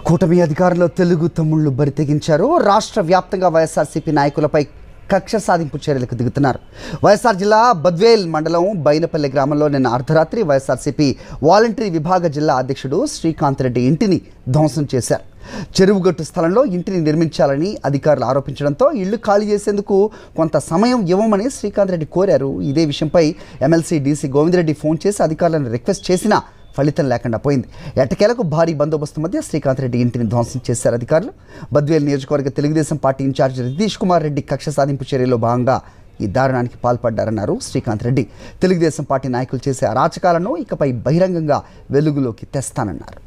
కూటమి అధికారంలో తెలుగు తమ్ముళ్ళు బరితెగించారు. రాష్ట్ర వ్యాప్తంగా వైఎస్ఆర్సీపీ నాయకులపై కక్ష సాధింపు చర్యలకు దిగుతున్నారు. వైఎస్ఆర్ జిల్లా బద్వేల్ మండలం బైనపల్లి గ్రామంలో నిన్న అర్ధరాత్రి వైఎస్ఆర్సీపీ వాలంటరీ విభాగ జిల్లా అధ్యక్షుడు శ్రీకాంత్ రెడ్డి ఇంటిని ధ్వంసం చేశారు. చెరువుగట్టు స్థలంలో ఇంటిని నిర్మించాలని అధికారులు ఆరోపించడంతో ఇళ్ళు ఖాళీ చేసేందుకు కొంత సమయం ఇవ్వమని శ్రీకాంత్ రెడ్డి కోరారు. ఇదే విషయంపై ఎమ్మెల్సీ డీసీ గోవిందరెడ్డి ఫోన్ చేసి అధికారులను రిక్వెస్ట్ చేసినా ఫలితం లేకుండా పోయింది. ఎట్టకేలకు భారీ బందోబస్తు మధ్య శ్రీకాంత్ రెడ్డి ఇంటిని ధ్వంసం చేశారు అధికారులు. బద్వేల్ నియోజకవర్గ తెలుగుదేశం పార్టీ ఇన్ఛార్జ్ రితీష్ కుమార్ రెడ్డి కక్ష సాధింపు చర్యలో భాగంగా ఈ దారుణానికి పాల్పడ్డారన్నారు శ్రీకాంత్ రెడ్డి. తెలుగుదేశం పార్టీ నాయకులు చేసే అరాచకాలను ఇకపై బహిరంగంగా వెలుగులోకి తెస్తానన్నారు.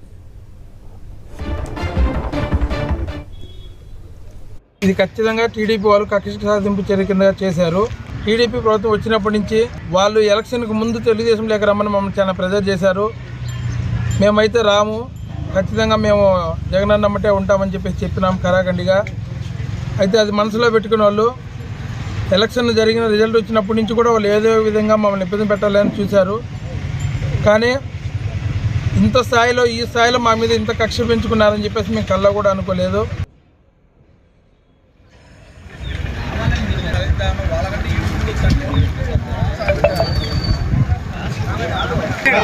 ఇది ఖచ్చితంగా టీడీపీ వాళ్ళు కక్ష సాధింపు చర్య కింద చేశారు. టీడీపీ ప్రభుత్వం వచ్చినప్పటి నుంచి వాళ్ళు ఎలక్షన్కు ముందు తెలుగుదేశం లేక రమ్మని మమ్మల్ని చాలా ప్రెజర్ చేశారు. మేమైతే రాము. ఖచ్చితంగా మేము జగనన్న అమ్మటే ఉంటామని చెప్పేసి చెప్పినాం కరాఖండిగా. అయితే అది మనసులో పెట్టుకున్న వాళ్ళు ఎలక్షన్ జరిగిన రిజల్ట్ వచ్చినప్పటి నుంచి కూడా వాళ్ళు ఏదో విధంగా మమ్మల్ని ఇబ్బంది పెట్టాలని చూశారు. కానీ ఇంత స్థాయిలో ఈ స్థాయిలో మా మీద ఇంత కక్ష పెంచుకున్నారని చెప్పేసి మేము కళ్ళ కూడా అనుకోలేదు.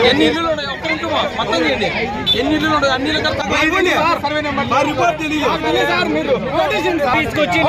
ఎన్ని ఇల్లు మొత్తం చేయండి. ఎన్ని అన్ని ఇల్లు కలిపి సర్వే నెంబర్ రిపోర్ట్ తెలియదు. సార్ మీరు. తీసుకొచ్చి